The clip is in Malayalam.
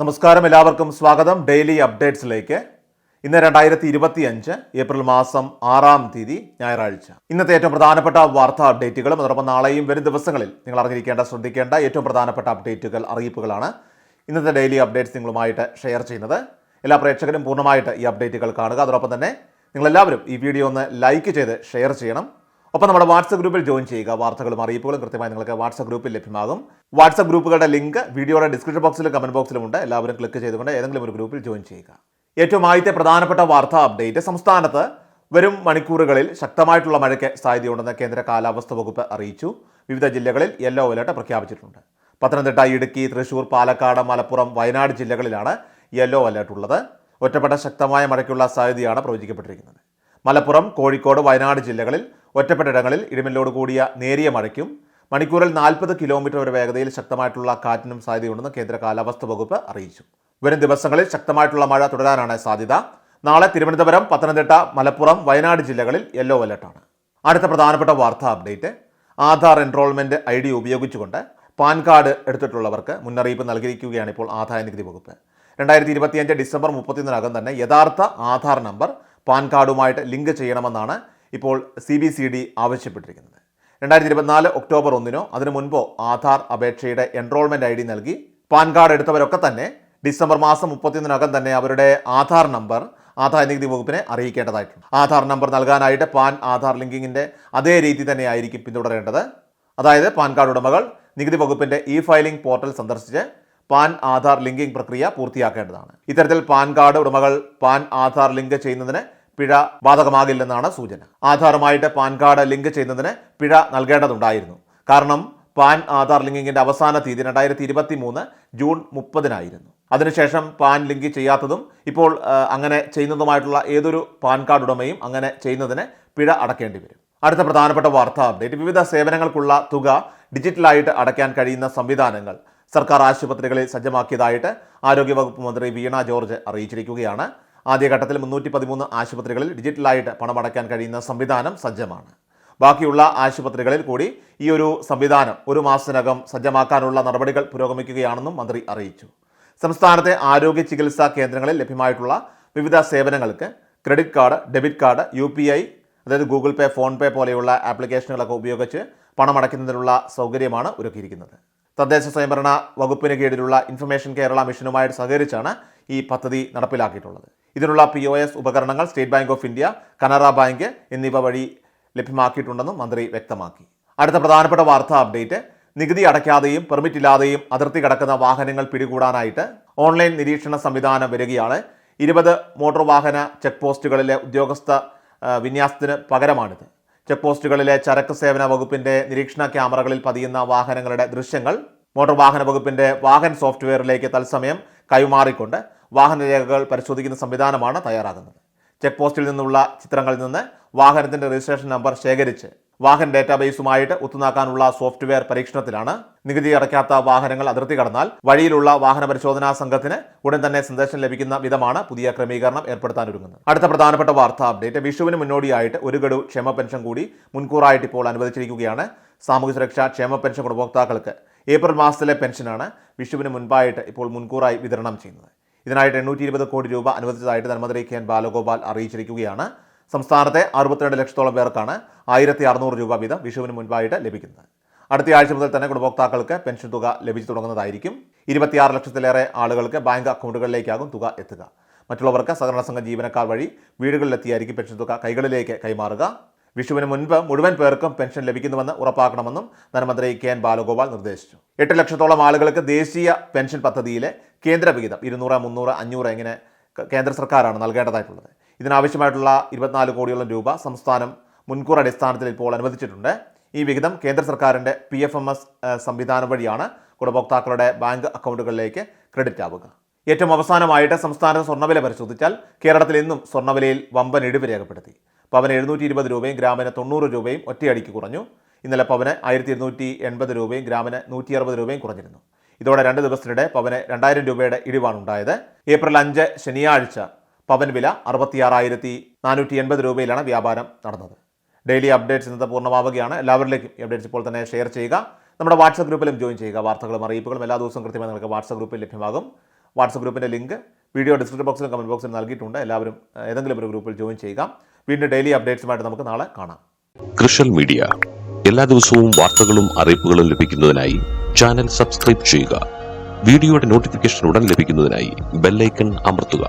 നമസ്കാരം എല്ലാവർക്കും സ്വാഗതം. ഡെയിലി അപ്ഡേറ്റ്സിലേക്ക്. ഇന്ന് രണ്ടായിരത്തി ഇരുപത്തി അഞ്ച് ഏപ്രിൽ മാസം ആറാം തീയതി ഞായറാഴ്ച. ഇന്നത്തെ ഏറ്റവും പ്രധാനപ്പെട്ട വാർത്താ അപ്ഡേറ്റുകളും അതോടൊപ്പം നാളെയും വരും ദിവസങ്ങളിൽ നിങ്ങൾ അറിഞ്ഞിരിക്കേണ്ട ശ്രദ്ധിക്കേണ്ട ഏറ്റവും പ്രധാനപ്പെട്ട അപ്ഡേറ്റുകൾ അറിയിപ്പുകളാണ് ഇന്നത്തെ ഡെയിലി അപ്ഡേറ്റ്സ് നിങ്ങളുമായിട്ട് ഷെയർ ചെയ്യുന്നത്. എല്ലാ പ്രേക്ഷകരും പൂർണമായിട്ട് ഈ അപ്ഡേറ്റുകൾ കാണുക. അതോടൊപ്പം തന്നെ നിങ്ങളെല്ലാവരും ഈ വീഡിയോ ഒന്ന് ലൈക്ക് ചെയ്ത് ഷെയർ ചെയ്യണം. ഒപ്പം നമ്മുടെ വാട്സപ്പ് ഗ്രൂപ്പിൽ ജോയിൻ ചെയ്യുക. വാർത്തകളും അറിയിപ്പുകളും കൃത്യമായി നിങ്ങൾക്ക് വാട്സപ്പ് ഗ്രൂപ്പിൽ ലഭ്യമാകും. വാട്സപ്പ് ഗ്രൂപ്പുകളുടെ ലിങ്ക് വീഡിയോയുടെ ഡിസ്ക്രിപ്ഷൻ ബോക്സിലും കമന്റ് ബോക്സിലും ഉണ്ട്. എല്ലാവരും ക്ലിക്ക് ചെയ്തുകൊണ്ട് ഏതെങ്കിലും ഒരു ഗ്രൂപ്പിൽ ജോയിൻ ചെയ്യുക. ഏറ്റവും ആദ്യത്തെ പ്രധാനപ്പെട്ട വാർത്താ അപ്ഡേറ്റ് സംസ്ഥാനത്ത് വരും മണിക്കൂറുകളിൽ ശക്തമായിട്ടുള്ള മഴയ്ക്ക് സാധ്യതയുണ്ടെന്ന് കേന്ദ്ര കാലാവസ്ഥ വകുപ്പ് അറിയിച്ചു. വിവിധ ജില്ലകളിൽ യെല്ലോ അലേർട്ട് പ്രഖ്യാപിച്ചിട്ടുണ്ട്. പത്തനംതിട്ട ഇടുക്കി തൃശൂർ പാലക്കാട് മലപ്പുറം വയനാട് ജില്ലകളിലാണ് യെല്ലോ അലേർട്ട് ഉള്ളത്. ഒറ്റപ്പെട്ട ശക്തമായ മഴയ്ക്കുള്ള സാധ്യതയാണ് പ്രവചിക്കപ്പെട്ടിരിക്കുന്നത്. മലപ്പുറം കോഴിക്കോട് വയനാട് ജില്ലകളിൽ ഒറ്റപ്പെട്ടയിടങ്ങളിൽ ഇടിമിന്നലോട് കൂടിയ നേരിയ മഴയ്ക്കും മണിക്കൂറിൽ നാൽപ്പത് കിലോമീറ്റർ വരെ വേഗതയിൽ ശക്തമായിട്ടുള്ള കാറ്റിനും സാധ്യതയുണ്ടെന്ന് കേന്ദ്ര കാലാവസ്ഥ വകുപ്പ് അറിയിച്ചു. വരും ദിവസങ്ങളിൽ ശക്തമായിട്ടുള്ള മഴ തുടരാനാണ് സാധ്യത. നാളെ തിരുവനന്തപുരം പത്തനംതിട്ട മലപ്പുറം വയനാട് ജില്ലകളിൽ യെല്ലോ അലർട്ടാണ് അടുത്ത പ്രധാനപ്പെട്ട വാർത്താ update. Aadhaar enrolment I D ഉപയോഗിച്ചുകൊണ്ട് പാൻ കാർഡ് എടുത്തിട്ടുള്ളവർക്ക് മുന്നറിയിപ്പ് നൽകിയിരിക്കുകയാണ് ഇപ്പോൾ ആദായ നികുതി വകുപ്പ്. രണ്ടായിരത്തി ഇരുപത്തിയഞ്ച് ഡിസംബർ മുപ്പത്തിയൊന്നിനകം തന്നെ യഥാർത്ഥ ആധാർ നമ്പർ പാൻ കാർഡുമായിട്ട് ലിങ്ക് ചെയ്യണമെന്നാണ് ഇപ്പോൾ സി ബി സി ഡി ആവശ്യപ്പെട്ടിരിക്കുന്നത്. രണ്ടായിരത്തി ഇരുപത്തിനാല് ഒക്ടോബർ ഒന്നിനോ അതിനു മുൻപോ ആധാർ അപേക്ഷയുടെ എൻറോൾമെന്റ് ഐ ഡി നൽകി പാൻ കാർഡ് എടുത്തവരൊക്കെ തന്നെ ഡിസംബർ മാസം മുപ്പത്തിയൊന്നിനകം തന്നെ അവരുടെ ആധാർ നമ്പർ ആദായ നികുതി വകുപ്പിനെ അറിയിക്കേണ്ടതായിട്ടുണ്ട്. ആധാർ നമ്പർ നൽകാനായിട്ട് പാൻ ആധാർ ലിങ്കിങ്ങിന്റെ അതേ രീതി തന്നെ ആയിരിക്കും പിന്തുടരേണ്ടത്. അതായത് പാൻ കാർഡ് ഉടമകൾ നികുതി വകുപ്പിന്റെ ഇ ഫയലിംഗ് പോർട്ടൽ സന്ദർശിച്ച് പാൻ ആധാർ ലിങ്കിംഗ് പ്രക്രിയ പൂർത്തിയാക്കേണ്ടതാണ്. ഇത്തരത്തിൽ പാൻ കാർഡ് ഉടമകൾ പാൻ ആധാർ ലിങ്ക് ചെയ്യുന്നതിന് പിഴ ബാധകമാകില്ലെന്നാണ് സൂചന. ആധാറുമായിട്ട് പാൻ കാർഡ് ലിങ്ക് ചെയ്യുന്നതിന് പിഴ നൽകേണ്ടതുണ്ടായിരുന്നു. കാരണം പാൻ ആധാർ ലിങ്കിങ്ങിന്റെ അവസാന തീയതി രണ്ടായിരത്തി ഇരുപത്തി മൂന്ന് ജൂൺ മുപ്പതിനായിരുന്നു. അതിനുശേഷം പാൻ ലിങ്ക് ചെയ്യാത്തതും ഇപ്പോൾ അങ്ങനെ ചെയ്യുന്നതുമായിട്ടുള്ള ഏതൊരു പാൻ കാർഡ് ഉടമയും അങ്ങനെ ചെയ്യുന്നതിന് പിഴ അടക്കേണ്ടി വരും. അടുത്ത പ്രധാനപ്പെട്ട വാർത്താ അപ്ഡേറ്റ്. വിവിധ സേവനങ്ങൾക്കുള്ള തുക ഡിജിറ്റലായിട്ട് അടയ്ക്കാൻ കഴിയുന്ന സംവിധാനങ്ങൾ സർക്കാർ ആശുപത്രികളിൽ സജ്ജമാക്കിയതായിട്ട് ആരോഗ്യവകുപ്പ് മന്ത്രി വീണ ജോർജ് അറിയിച്ചിരിക്കുകയാണ്. ആദ്യഘട്ടത്തിൽ മുന്നൂറ്റി പതിമൂന്ന് ആശുപത്രികളിൽ ഡിജിറ്റലായിട്ട് പണമടയ്ക്കാൻ കഴിയുന്ന സംവിധാനം സജ്ജമാണ്. ബാക്കിയുള്ള ആശുപത്രികളിൽ കൂടി ഈ ഒരു സംവിധാനം ഒരു മാസത്തിനകം സജ്ജമാക്കാനുള്ള നടപടികൾ പുരോഗമിക്കുകയാണെന്നും മന്ത്രി അറിയിച്ചു. സംസ്ഥാനത്തെ ആരോഗ്യ ചികിത്സാ കേന്ദ്രങ്ങളിൽ ലഭ്യമായിട്ടുള്ള വിവിധ സേവനങ്ങൾക്ക് credit card debit card U അതായത് ഗൂഗിൾ പേ ഫോൺ പേ പോലെയുള്ള ആപ്ലിക്കേഷനുകളൊക്കെ ഉപയോഗിച്ച് പണമടയ്ക്കുന്നതിനുള്ള സൗകര്യമാണ് ഒരുക്കിയിരിക്കുന്നത്. തദ്ദേശ സ്വയംഭരണ വകുപ്പിന് കീഴിലുള്ള ഇൻഫർമേഷൻ കേരള മിഷനുമായിട്ട് സഹകരിച്ചാണ് ഈ പദ്ധതി നടപ്പിലാക്കിയിട്ടുള്ളത്. ഇതിനുള്ള പി ഒ എസ് ഉപകരണങ്ങൾ State Bank of India Canara Bank എന്നിവ വഴി ലഭ്യമാക്കിയിട്ടുണ്ടെന്നും മന്ത്രി വ്യക്തമാക്കി. അടുത്ത പ്രധാനപ്പെട്ട വാർത്താ അപ്ഡേറ്റ് നികുതി അടയ്ക്കാതെയും പെർമിറ്റ് ഇല്ലാതെയും അതിർത്തി കടക്കുന്ന വാഹനങ്ങൾ പിടികൂടാനായിട്ട് ഓൺലൈൻ നിരീക്ഷണ സംവിധാനം വരികയാണ്. ഇരുപത് മോട്ടോർ വാഹന ചെക്ക് പോസ്റ്റുകളിലെ ഉദ്യോഗസ്ഥ വിന്യാസത്തിന് പകരമാണിത്. ചെക്ക് പോസ്റ്റുകളിലെ ചരക്ക് സേവന വകുപ്പിന്റെ നിരീക്ഷണ ക്യാമറകളിൽ പതിയുന്ന വാഹനങ്ങളുടെ ദൃശ്യങ്ങൾ മോട്ടോർ വാഹന വകുപ്പിന്റെ വാഹൻ സോഫ്റ്റ്വെയറിലേക്ക് തത്സമയം കൈമാറിക്കൊണ്ട് വാഹന രേഖകൾ പരിശോധിക്കുന്ന സംവിധാനമാണ് തയ്യാറാകുന്നത്. ചെക്ക് പോസ്റ്റിൽ നിന്നുള്ള ചിത്രങ്ങളിൽ നിന്ന് വാഹനത്തിന്റെ രജിസ്ട്രേഷൻ നമ്പർ ശേഖരിച്ച് വാഹന ഡാറ്റാബേസുമായിട്ട് ഒത്തുനാക്കാനുള്ള സോഫ്റ്റ്വെയർ പരീക്ഷണത്തിലാണ് നികുതി അടയ്ക്കാത്ത വാഹനങ്ങൾ അതിർത്തി കടന്നാൽ വഴിയിലുള്ള വാഹന പരിശോധനാ സംഘത്തിന് ഉടൻ തന്നെ സന്ദേശം ലഭിക്കുന്ന വിധമാണ് പുതിയ ക്രമീകരണം ഏർപ്പെടുത്താനൊരുങ്ങുന്നത്. അടുത്ത പ്രധാനപ്പെട്ട വാർത്താ അപ്ഡേറ്റ് വിഷുവിന് മുന്നോടിയായിട്ട് ഒരു ഗഡു ക്ഷേമ പെൻഷൻ കൂടി മുൻകൂറായിട്ട് ഇപ്പോൾ അനുവദിച്ചിരിക്കുകയാണ്. സാമൂഹ്യ സുരക്ഷാ ക്ഷേമ പെൻഷൻ ഗുണഭോക്താക്കൾക്ക് ഏപ്രിൽ മാസത്തിലെ പെൻഷനാണ് വിഷുവിന് മുൻപായിട്ട് ഇപ്പോൾ മുൻകൂറായി വിതരണം ചെയ്യുന്നത്. ഇതിനായിട്ട് എണ്ണൂറ്റി ഇരുപത് കോടി രൂപ അനുവദിച്ചതായിട്ട് ധനമന്ത്രി കെ എൻ ബാലഗോപാൽ അറിയിച്ചിരിക്കുകയാണ്. സംസ്ഥാനത്തെ അറുപത്തിരണ്ട് ലക്ഷത്തോളം പേർക്കാണ് ആയിരത്തി അറുന്നൂറ് രൂപ വീതം വിഷുവിന് മുൻപായിട്ട് ലഭിക്കുന്നത്. അടുത്ത ആഴ്ച മുതൽ തന്നെ ഗുണഭോക്താക്കൾക്ക് പെൻഷൻ തുക ലഭിച്ചു തുടങ്ങുന്നതായിരിക്കും. ഇരുപത്തിയാറ് ലക്ഷത്തിലേറെ ആളുകൾക്ക് ബാങ്ക് അക്കൗണ്ടുകളിലേക്കാകും തുക എത്തുക. മറ്റുള്ളവർക്ക് സഹകരണ സംഘം ജീവനക്കാർ വഴി വീടുകളിലെത്തിയായിരിക്കും പെൻഷൻ തുക കൈകളിലേക്ക് കൈമാറുക. വിഷുവിന് മുൻപ് മുഴുവൻ പേർക്കും പെൻഷൻ ലഭിക്കുന്നുവെന്ന് ഉറപ്പാക്കണമെന്നും ധനമന്ത്രി കെ എൻ ബാലഗോപാൽ നിർദ്ദേശിച്ചു. എട്ട് ലക്ഷത്തോളം ആളുകൾക്ക് ദേശീയ പെൻഷൻ പദ്ധതിയിലെ കേന്ദ്ര വിഹിതം ഇരുന്നൂറ് മുന്നൂറ് അഞ്ഞൂറ് ഇങ്ങനെ കേന്ദ്ര സർക്കാരാണ് നൽകേണ്ടതായിട്ടുള്ളത്. ഇതിനാവശ്യമായിട്ടുള്ള ഇരുപത്തിനാല് കോടിയോളം രൂപ സംസ്ഥാനം മുൻകൂർ അടിസ്ഥാനത്തിൽ ഇപ്പോൾ അനുവദിച്ചിട്ടുണ്ട്. ഈ വിഹിതം കേന്ദ്ര സർക്കാരിന്റെ പി എഫ് എം എസ് സംവിധാനം വഴിയാണ് ഗുണഭോക്താക്കളുടെ ബാങ്ക് അക്കൗണ്ടുകളിലേക്ക് ക്രെഡിറ്റ് ആവുക. ഏറ്റവും അവസാനമായിട്ട് സംസ്ഥാനത്ത് സ്വർണവില പരിശോധിച്ചാൽ കേരളത്തിൽ ഇന്നും സ്വർണവിലയിൽ വമ്പൻ ഇടിവ് രേഖപ്പെടുത്തി. പവന് എഴുന്നൂറ്റി ഇരുപത് രൂപയും ഗ്രാമിന് തൊണ്ണൂറ് രൂപയും ഒറ്റയടിക്ക് കുറഞ്ഞു. ഇന്നലെ പവന് ആയിരത്തി ഇരുന്നൂറ്റി എൺപത് രൂപയും ഗ്രാമിന് നൂറ്റി അറുപത് രൂപയും കുറഞ്ഞിരുന്നു. ഇതോടെ രണ്ട് ദിവസത്തിനിടെ പവന് രണ്ടായിരം രൂപയുടെ ഇടിവാണ് ഉണ്ടായത് ഏപ്രിൽ അഞ്ച് ശനിയാഴ്ച പവൻ വില അറുപത്തിയാറായിരത്തി നാനൂറ്റി എൺപത് രൂപയിലാണ് വ്യാപാരം നടന്നത്. ഡെയിലി അപ്ഡേറ്റ്സ് ഇന്നത്തെ പൂർണമാവുകയാണ്. എല്ലാവരിലേക്കും അപ്ഡേറ്റ്സ് ഇപ്പോൾ തന്നെ ഷെയർ ചെയ്യുക. നമ്മുടെ വാട്സപ്പ് ഗ്രൂപ്പിലും ജോയിൻ ചെയ്യുക. വാർത്തകളും അറിയിപ്പുകളും എല്ലാ ദിവസവും കൃത്യമായി നിങ്ങൾക്ക് വാട്സപ്പ് ഗ്രൂപ്പിൽ ലഭ്യമാകും. വാട്സപ്പ് ഗ്രൂപ്പിന്റെ ലിങ്ക് വീഡിയോ ഡിസ്ക്രിപ്ഷൻ ബോക്സിലും കമന്റ് ബോക്സിലും നൽകിയിട്ടുണ്ട്. എല്ലാവരും ഏതെങ്കിലും ഒരു ഗ്രൂപ്പിൽ ജോയിൻ ചെയ്യുക. വീണ്ടും ഡെയിലി അപ്ഡേറ്റ്സുമായിട്ട് നമുക്ക് നാളെ കാണാം. കൃഷൽ മീഡിയ എല്ലാ ദിവസവും വാർത്തകളും അറിയിപ്പുകളും ലഭിക്കുന്നതിനായി ചാനൽ സബ്സ്ക്രൈബ് ചെയ്യുക. വീഡിയോയുടെ നോട്ടിഫിക്കേഷൻ ഉടൻ ലഭിക്കുന്നതിനായി ബെല്ലൈക്കൺ അമർത്തുക.